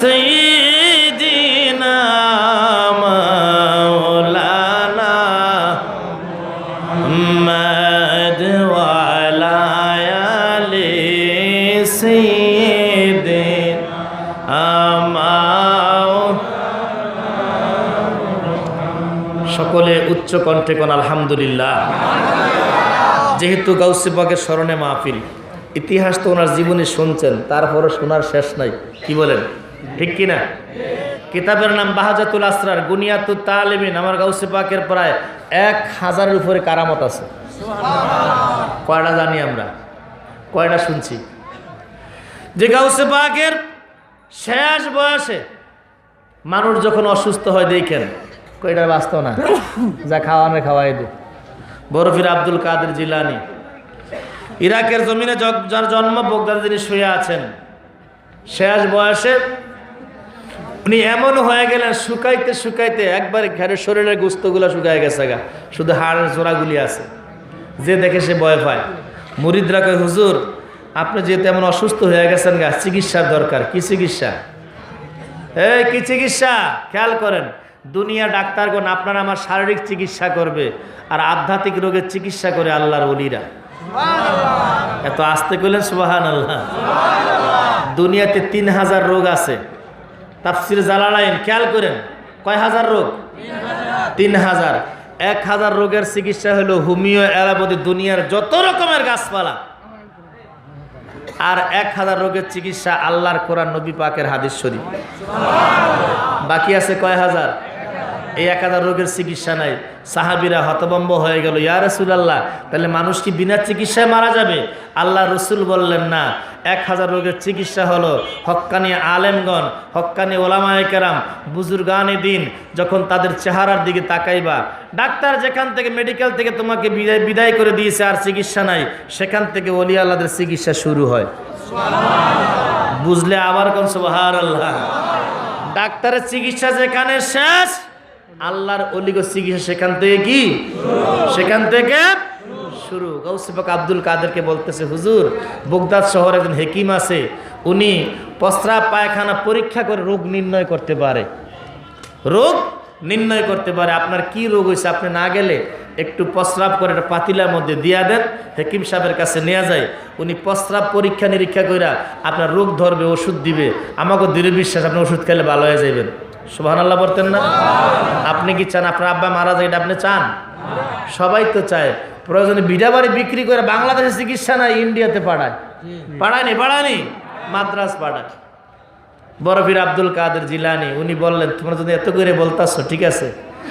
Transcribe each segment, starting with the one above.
سيدنا مولانا محمد وعلى آل سيدنا সকলে উচ্চ কণ্ঠে কোন আলহামদুলিল্লাহ যেহেতু গাউসিবাগের স্মরণে মাহফিল ইতিহাস তো ওনার জীবনে শুনছেন তারপরও শোনার শেষ নাই কি বলেন ঠিক কি না কিতাবের নাম বাহাজাতুল আসরার গুনিয়াতুল তালিমিন আমার গাউসে পাকের প্রায় এক হাজারের উপরে কারামত আছে। কয়টা জানি আমরা? কয়টা শুনছি? যে গাউসে পাকের শেষ বয়সে মানুষ যখন অসুস্থ হয় দেখেন কয়টা বাঁচত না? যা খাওয়ানো খাওয়াই দে। বরফির আব্দুল কাদের জিলানি ইরাকের জমিনে যার জন্ম বোগদাদ তিনি শুয়ে আছেন শেষ বয়সে উনি এমন হয়ে গেলেন শুকাইতে শুকাইতে একবার ঘরের শরীরের গুস্তগুলো শুকায় গেছে গা। শুধু হাড়ের জোড়াগুলি আছে। যে দেখে সে ভয় পায়। মুরিদরা কয় হুজুর আপনি যেহেতু এমন অসুস্থ হয়ে গেছেন গা চিকিৎসার দরকার কি চিকিৎসা? এই কি চিকিৎসা? খেয়াল করেন দুনিয়া ডাক্তারগণ আপনার আমার শারীরিক চিকিৎসা করবে আর আধ্যাত্মিক রোগের চিকিৎসা করে আল্লাহর অলিরা এত আসতে করলেন সুবাহান আল্লাহ দুনিয়াতে তিন হাজার রোগ আছে। তাফসির জালালাইন, খেয়াল করেন, কয় হাজার রোগ? তিন হাজার। এক হাজার রোগের চিকিৎসা হলো হোমিও অ্যালোপ্যাথি দুনিয়ার যত রকমের গাছপালা। আর এক হাজার রোগের চিকিৎসা আল্লাহর কোরআন, নবী পাকের হাদিস শরীফ। বাকি আছে কয় হাজার? এই এক হাজার রোগের চিকিৎসা নাই। সাহাবিরা হতবম্ব হয়ে গেল, ইয়া রসুলাল্লাহ, তাহলে মানুষ কি বিনা চিকিৎসায় মারা যাবে? আল্লাহ রসুল বললেন, না, এক হাজার রোগের চিকিৎসা হলো হক্কানি আলেমগণ, হক্কানি ওলামায় কেরাম, বুজুর্গানি দিন, যখন তাদের চেহারার দিকে তাকাইবা। ডাক্তার যেখান থেকে, মেডিকেল থেকে তোমাকে বিদায় বিদায় করে দিয়েছে, আর চিকিৎসা নাই, সেখান থেকে অলি আল্লাহদের চিকিৎসা শুরু হয়। বুঝলে আবার কোন সুবাহার আল্লাহ ডাক্তারের চিকিৎসা যেখানে শেষ আল্লাহর অলিগ চিকিৎসা সেখান থেকে কি? সেখান থেকে শুরু। গৌসিফক আব্দুল কাদেরকে বলতেছে, হুজুর, বগদাদ শহরে একজন হেকিম আছে। উনি প্রস্রাব পায়খানা পরীক্ষা করে রোগ নির্ণয় করতে পারে। রোগ নির্ণয় করতে পারে। আপনার কি রোগ হয়েছে আপনি না গেলে একটু প্রস্রাব করে একটা পাতিলার মধ্যে দিয়া দেন, হেকিম সাহেবের কাছে নেওয়া যায়। উনি প্রস্রাব পরীক্ষা নিরীক্ষা কইরা আপনার রোগ ধরবে, ওষুধ দিবে। আমাকে দৃঢ় বিশ্বাস, আপনি ওষুধ খেলে ভালো হয়ে যাবেন সুবাহ আল্লাহ বলতেন না? আপনি কি চান আপনার আব্বা মারা যায় এটা আপনি চান? সবাই তো চায়। প্রয়োজনে বিড়া বাড়ি বিক্রি করে বাংলাদেশে চিকিৎসা নাই ইন্ডিয়াতে পাঠায়। পাঠায়নি পাঠায়নি। মাদ্রাস পাঠায়। বরফির আব্দুল কাদের জিলানি, উনি বললেন, তোমরা যদি এত করে বলতাছো, ঠিক আছে?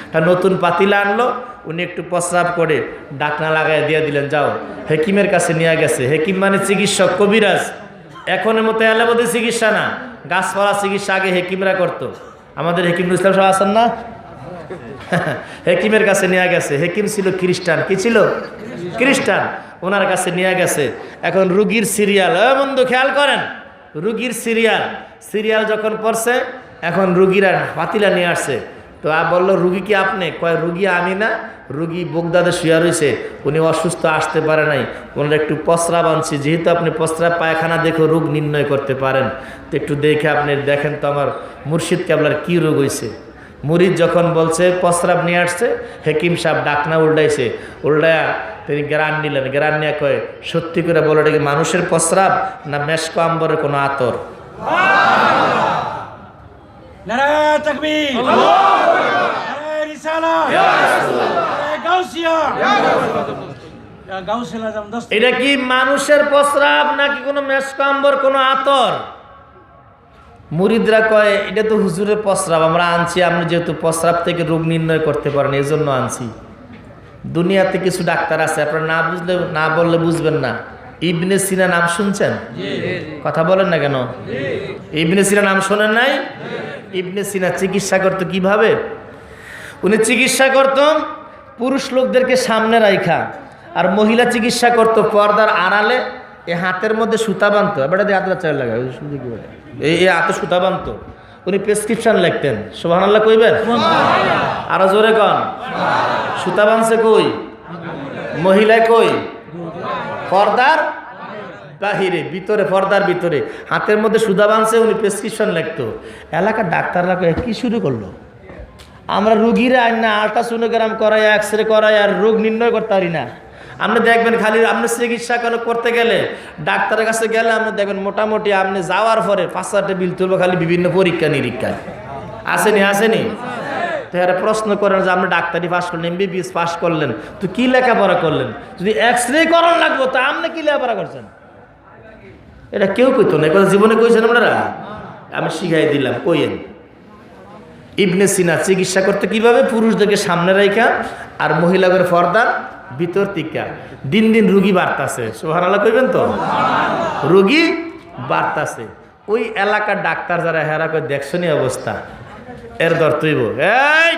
একটা নতুন পাতিলা আনলো, উনি একটু প্রস্রাব করে ডাকনা লাগাই দিয়ে দিলেন, যাও। হেকিমের কাছে নিয়ে গেছে। হেকিম মানে চিকিৎসক, কবিরাজ। এখনের মতো অ্যালোপ্যাথি চিকিৎসা না। গাছপালা চিকিৎসা আগে হেকিমরা করতো। আমাদের হেকিম ইসলাম সাহেব আছেন না? হেকিমের কাছে নেওয়া গেছে। হেকিম ছিল খ্রিস্টান। কি ছিল? খ্রিস্টান। ওনার কাছে নেওয়া গেছে। এখন রুগীর সিরিয়াল। ও বন্ধু, খেয়াল করেন। রুগীর সিরিয়াল। সিরিয়াল যখন পড়ছে, এখন রুগীরা পাতিলা নিয়ে আসছে। তো আ বলল, রুগী কি আপনি? কয়, রুগী আমি না, রুগী বোগদাদে শুয়া রয়েছে উনি অসুস্থ, আসতে পারে নাই। ওনার একটু প্রস্রাব আনছি যেহেতু আপনি প্রস্রাব পায়খানা দেখে রোগ নির্ণয় করতে পারেন, তো একটু দেখে আপনি দেখেন তো আমার মুর্শিদ কেবলার কী রোগ হয়েছে মুরিদ যখন বলছে প্রস্রাব নিয়ে আসছে, হেকিম সাহেব ডাকনা উল্টাইছে। উল্টায়া তিনি গ্রান নিলেন গ্রান নিয়ে কয়ে, সত্যি করে বলো, এটা কি মানুষের প্রস্রাব না মেশকো আম্বরের কোনো আতর? নারায় তাকবীর। নারায় রিসালা নারায় গাউসিয়া গাউসিয়া আজম দস্ত। এটা কি মানুষের প্রস্রাব নাকি কোনো মেশকো আম্বর কোনো আতর? মুরিদরা কয় এটা তো হুজুরের প্রস্রাব আমরা আনছি আপনি যেহেতু প্রস্রাব থেকে রোগ নির্ণয় করতে পারেন এই জন্য আনছি। দুনিয়াতে কিছু ডাক্তার আছে আপনারা না বুঝলে না বললে বুঝবেন না। ইবনে সিনা নাম শুনছেন? কথা বলেন না কেন? ইবনে সিনা নাম শোনেন নাই? ইবনে সিনা চিকিৎসা করতো কীভাবে? উনি চিকিৎসা করত পুরুষ লোকদেরকে সামনে রাইখা আর মহিলা চিকিৎসা করত পর্দার আড়ালে এ হাতের মধ্যে সুতা বানতো এবার হাতে চাল লাগা এই এই হাতে সুতা বানতো উনি প্রেসক্রিপশন লিখতেন। সোহান আল্লাহ কইবেন আরও জোরে কন। সুতা বানছে কই? মহিলায় কই? পর্দার বাহিরে, ভিতরে, পর্দার ভিতরে। হাতের মধ্যে সুদা বানছে, উনি প্রেসক্রিপশন লিখতো। এলাকার ডাক্তাররা কি শুরু করল? আমরা রুগীরা আইন না আল্ট্রাসোনোগ্রাম করাই এক্স রে করাই, আর রোগ নির্ণয় করতে পারি না। আপনি দেখবেন খালি আপনি চিকিৎসা করতে গেলে? ডাক্তারের কাছে গেলে আপনি দেখবেন মোটামুটি আপনি যাওয়ার পরে পাঁচ চারটে বিল তুলবো খালি বিভিন্ন পরীক্ষা নিরীক্ষা। আসেনি আসেনি? তো প্রশ্ন করেন যে, আপনি ডাক্তারি পাস করলেন এমবিবিএস পাস করলেন, তো কি লেখাপড়া করলেন? যদি এক্স রে করার লাগবো, তা আপনি কী লেখাপড়া করছেন? এটা কেউ কইতো না কথা জীবনে কইছেন আপনারা? আমি শিখাই দিলাম, কইয়েন। ইবনে সিনা চিকিৎসা করতে কীভাবে পুরুষদেরকে সামনে রাখা আর মহিলাদের ফর্দার ভিতর টিকা দিন দিন রুগী বাড়তাছে আল্লাহ কইবেন তো? রুগী বাড়তাছে। ওই এলাকার ডাক্তার যারা, হেরা করে দেখছনি অবস্থা? এর দর তুইব। এই!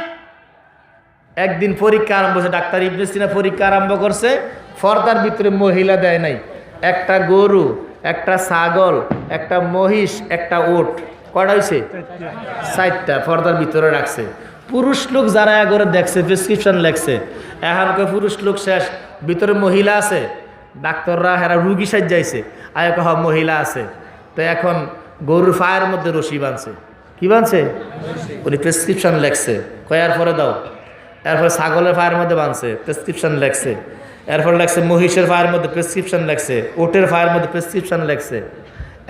একদিন পরীক্ষা আরম্ভ করছে ডাক্তার ইবনে সিনা পরীক্ষা আরম্ভ করছে, ফর্দার ভিতরে মহিলা দেয় নাই। একটা গরু একটা ছাগল, একটা মহিষ, একটা ওট কটা হয়েছে সাইটটা পর্দার ভিতরে রাখছে। পুরুষ লোক যারা একবারে দেখছে প্রেসক্রিপশন লেখছে এখনকার পুরুষ লোক শেষ, ভিতরে মহিলা আছে, ডাক্তাররা হেরা রুগী সাজাইছে আর এক মহিলা আছে। তো এখন গরুর ফায়ের মধ্যে রশি বাঁধছে। কি বাঁধছে? উনি প্রেসক্রিপশন লেখছে। কয়ার পরে দাও। এরপরে ছাগলের ফায়ের মধ্যে বাঁধছে প্রেসক্রিপশন লেখছে। এরপর লেখছে মহিষের ফায়ের মধ্যে প্রেসক্রিপশন লেখছে ওটের ফায়ের মধ্যে প্রেসক্রিপশন লেখছে।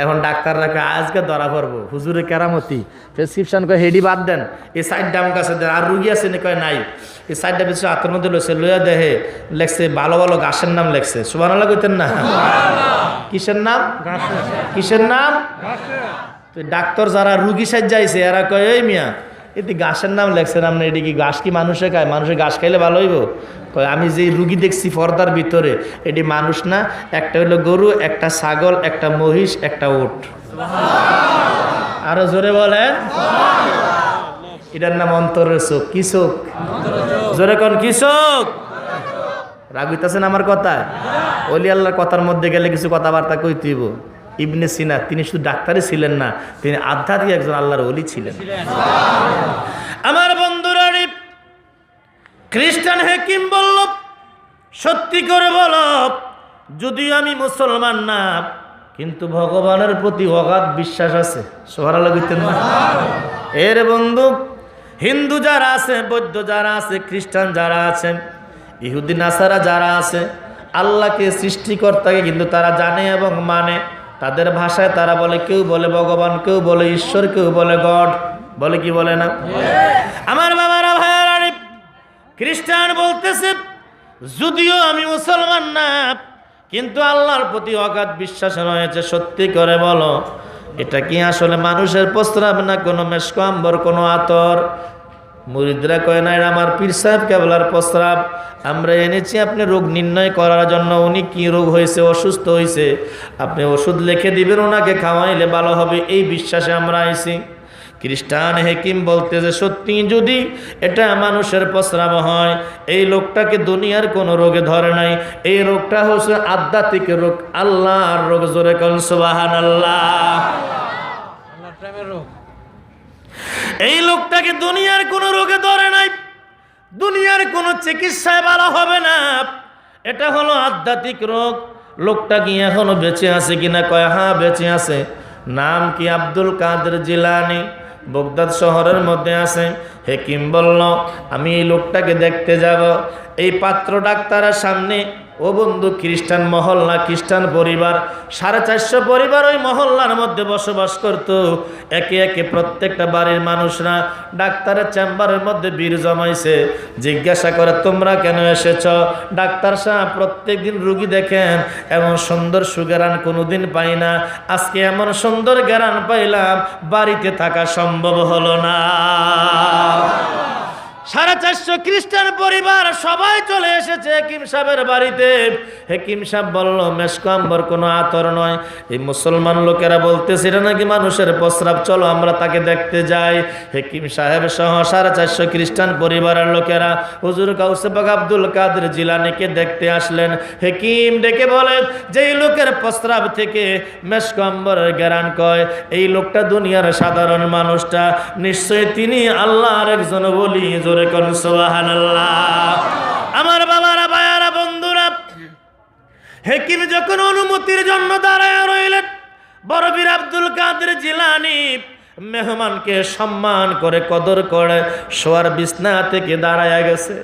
এখন ডাক্তাররা আজকে ধরা পড়ব। হুজুরে কেরামতি। প্রেসক্রিপশন কয় হেডি বাদ দেন। এই সাইডটা আমার কাছে দেন। আর রুগী আছে নি কয় নাই। এই সাইডটা বেশি হাতের মধ্যে লইছে লইয়া দেহে লেখছে ভালো ভালো গাছের নাম লেখছে। সুবান কইতেন না? কিসের নাম? কিসের নাম? তো ডাক্তার যারা রুগী সাজাইছে এরা কয় এই মিয়া এতে গাছের নাম লেখছেন আপনি, এটি কি গাছ কি মানুষে খায়? মানুষের গাছ খাইলে ভালো হইব? আমি যে রুগী দেখছি পর্দার ভিতরে, এটি মানুষ না, একটা হইল গরু, একটা ছাগল, একটা মহিষ, একটা উট। আরও জোরে বলেন। এটার নাম অন্তরের চোখ। কি চোখ? জোরে কোন, কি চোখ? রাগুইতেছেন আমার কথা? অলি আল্লাহর কথার মধ্যে গেলে কিছু কথাবার্তা কইতেইব ইবনে সিনা, তিনি শুধু ডাক্তারই ছিলেন না, তিনি আধ্যাত্মিক একজন আল্লাহর অলি ছিলেন। আমার বন্ধুরা, খ্রিস্টান হেকিম বলল, সত্যি করে বল, যদিও আমি মুসলমান না, কিন্তু ভগবানের প্রতি অগাধ বিশ্বাস আছে। সোহারা লাগিতেন না? এর বন্ধু, হিন্দু যারা আছে, বৌদ্ধ যারা আছে, খ্রিস্টান যারা আছে, ইহুদি, নাসারা যারা আছে, আল্লাহকে সৃষ্টিকর্তাকে কিন্তু তারা জানে এবং মানে। তাদের ভাষায় তারা বলে, কেউ বলে ভগবান, কেউ বলে ঈশ্বর, কেউ বলে গড। বলে কি বলে না? আমার বাবারা, ভাইয়ারা খ্রিস্টান বলতেছে, যদিও আমি মুসলমান না, কিন্তু আল্লাহর প্রতি অগাধ বিশ্বাস রয়েছে। সত্যি করে বলো, এটা কি আসলে মানুষের প্রস্রাব না কোনো মেসকম্বর কোনো আতর? মুরিদরা কয়, না আমার পীর সাহেব, কেবলার প্রস্রাব। আমরা এনেছি আপনি রোগ নির্ণয় করার জন্য। উনি কি রোগ হয়েছে, অসুস্থ হয়েছে, আপনি ওষুধ লিখে দিবেন, ওনাকে খাওয়াইলে ভালো হবে, এই বিশ্বাসে আমরা আইছি। খ্রিস্টান হেকিম বলতে যে, সত্যি যদি এটা মানুষের প্রস্রাব হয়, এই লোকটাকে দুনিয়ার কোনো রোগে ধরে নাই। এই রোগটা হচ্ছে আধ্যাত্মিক রোগ, আল্লাহর রোগ, জোরে কন সুবাহান আল্লাহ এই লোকটাকে দুনিয়ার কোনো রোগে ধরে নাই। দুনিয়ার কোনো চিকিৎসায় ভালো হবে না। এটা হলো আধ্যাত্মিক রোগ। লোকটা কি এখনও বেঁচে আছে কিনা কয় হ্যাঁ বেঁচে আছে। নাম কি আব্দুল কাদের জিলানি? বগদাদ শহরের মধ্যে আছে। হেকিম বলল, আমি এই লোকটাকে দেখতে যাব। এই পাত্র ডাক্তারের সামনে ও বন্ধু, খ্রিস্টান মহল্লা খ্রিস্টান পরিবার? সাড়ে চারশো পরিবার ওই মহল্লার মধ্যে বসবাস করত। একে একে প্রত্যেকটা বাড়ির মানুষরা ডাক্তারের চেম্বারের মধ্যে বীর জমাইছে। জিজ্ঞাসা করে, তোমরা কেন এসেছ? ডাক্তার সাহেব, প্রত্যেক দিন রুগী দেখেন, এমন সুন্দর সুগেরান কোনোদিন পাই না। আজকে এমন সুন্দর গেরান পাইলাম, বাড়িতে থাকা সম্ভব হলো না। সাড়ে চারশো খ্রিস্টান পরিবার সবাই চলে এসেছে হেকিম সাহেবের বাড়িতে। হেকিম সাহেব বলল মেসকম্বর কোনো আতর নয়। এই মুসলমান লোকেরা বলতেছে, এটা নাকি মানুষের প্রস্রাব, চলো আমরা তাকে দেখতে যাই। হেকিম সাহেব সহ সাড়ে চারশো খ্রিস্টান পরিবারের লোকেরা হুজুর কাউসেবাগ আব্দুল কাদের জিলানিকে দেখতে আসলেন। হেকিম ডেকে বলে যে এই লোকের প্রস্রাব থেকে মেসকম্বরের জ্ঞান কয়, এই লোকটা দুনিয়ার সাধারণ মানুষটা। নিশ্চয়ই তিনি আল্লাহর একজন বলি জোরে কোন আমার বাবারা, ভাইয়ারা, বন্ধুরা, হেকিম যখন অনুমতির জন্য দাঁড়ায় রইলেন, বরবীর আব্দুল কাদের জিলানি মেহমানকে সম্মান করে কদর করে শোয়ার বিছনা থেকে দাঁড়ায় গেছে।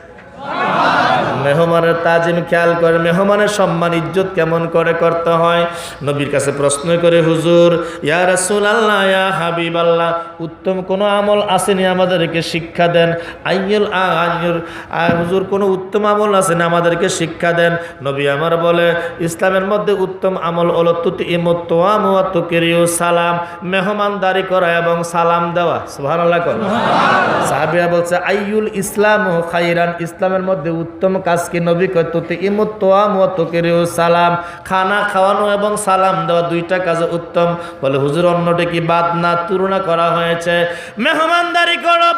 মেহমানের তাজিম খেয়াল করে, মেহমানের সম্মান, ইজ্জত কেমন করে করতে হয়? নবীর কাছে প্রশ্ন করে, হুজুর, ইয়া রাসূল আল্লাহ ইয়া হাবিব আল্লাহ উত্তম কোনো আমল আসেনি আমাদেরকে শিক্ষা দেন। আইয়ুল আইয়ুল হুজুর, কোনো উত্তম আমল আসেনি আমাদেরকে শিক্ষা দেন। নবী আমার বলে, ইসলামের মধ্যে উত্তম আমল হলো তুতি ইমত্তোয়াম ওয়া তুকিরিউ সালাম, মেহমানদারি করা এবং সালাম দেওয়া। সুবহানাল্লাহ কর সাহাবিয়া বলছে, আইয়ুল ইসলাম ও খাইরান ইসলামের মধ্যে উত্তম কাজ কি? নবী কয়, তুতি ইমত্তোয়াম ওয়া তুকিরিউ সালাম। খানা খাওয়ানো এবং সালাম দেওয়া দুইটা কাজ উত্তম। বলে, হুজুর, অন্যটি কি বাদ না? তুলনা করা হয়েছে। মেহমানদারি করো,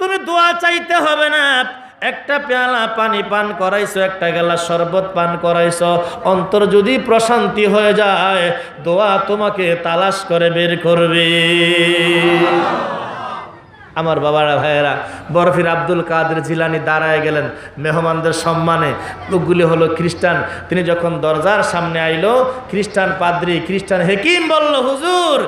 তুমি দোয়া চাইতে হবে না। একটা পেয়ালা পানি পান করাইছো, একটা গেলা শরবত পান করাইছো। অন্তর যদি প্রশান্তি হয়ে যায়, দোয়া তোমাকে তালাশ করে বের করবে। আমার বাবারা, ভাইয়েরা, বরফির আব্দুল কাদের জিলানি দাঁড়ায় গেলেন মেহমানদের সম্মানে। লোকগুলি হলো খ্রিস্টান। তিনি যখন দরজার সামনে আইলো, খ্রিস্টান পাদ্রি, খ্রিস্টান হেকিম বলল, হুজুর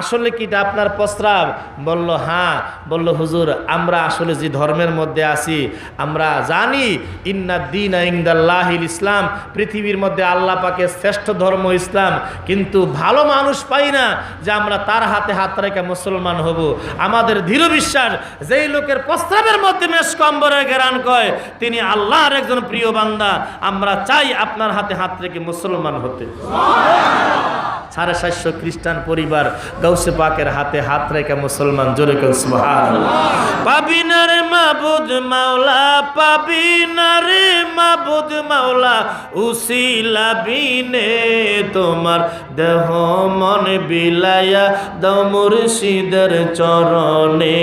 আসলে কি এটা আপনার প্রস্রাব? বলল হ্যাঁ। বলল, হুজুর, আমরা আসলে যে ধর্মের মধ্যে আছি, আমরা জানি, ইন্না দিন ইংদাল্লাহিল ইসলাম, পৃথিবীর মধ্যে আল্লাহ পাকের শ্রেষ্ঠ ধর্ম ইসলাম। কিন্তু ভালো মানুষ পাই না যে আমরা তার হাতে হাত রেখে মুসলমান হব। আমাদের দৃঢ় বিশ্বাস, যেই লোকের প্রস্তাবের মধ্যে মেষ কম্বরের গেরান কয়, তিনি আল্লাহর একজন প্রিয় বান্দা। আমরা চাই আপনার হাতে হাত রেখে মুসলমান হতে। সাড়ে সাতশো খ্রিস্টান পরিবার গৌসে পাকের হাতে হাত রেখে মুসলমান জোরে মাবুদ মাওলা মাবুদ মাওলা উসিলা বিনে তোমার দেহ মন বিলায়া দাও মুর্শিদের চরণে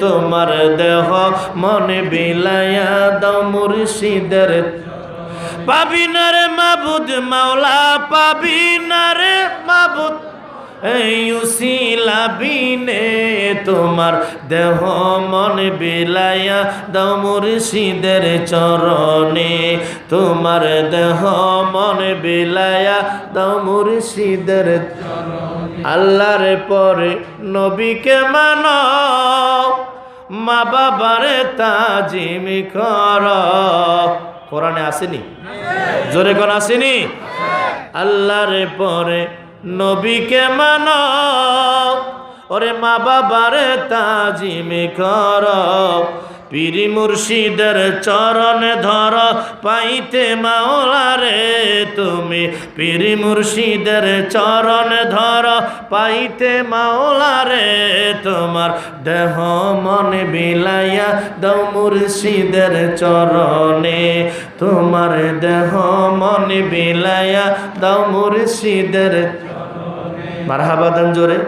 তোমার দেহ মন বিলায়া দাও মুর্শিদের পাবিনারে মাবুদ মাওলা পাবিনারে মাবুদ বিনে তোমার দেহ মন বিলাইয়া দাও মুর্শিদের চরণে। তোমার দেহ মন বিলাইয়া দাও মুর্শিদের আল্লাহর পরে নবীকে মানো, মা বাবারে তাজিম কর। কোরআনে আসেনি? জোরে কোন আসেনি? আল্লাহর পরে নবীকে মান, ওরে মা বাবারে তাজিম কর, পীরি মুর্শিদের চরণ ধর, পাইতে মাওলারে তুমি, পীরি মুর্শিদের চরণ ধর, পাইতে মাওলারে তোমার দেহ মন বিলাইয়া দাও মুর্শিদের চরণে, তোমার দেহ মন বিলাইয়া দাও মুর্শিদের মারহাবাদন জোরে।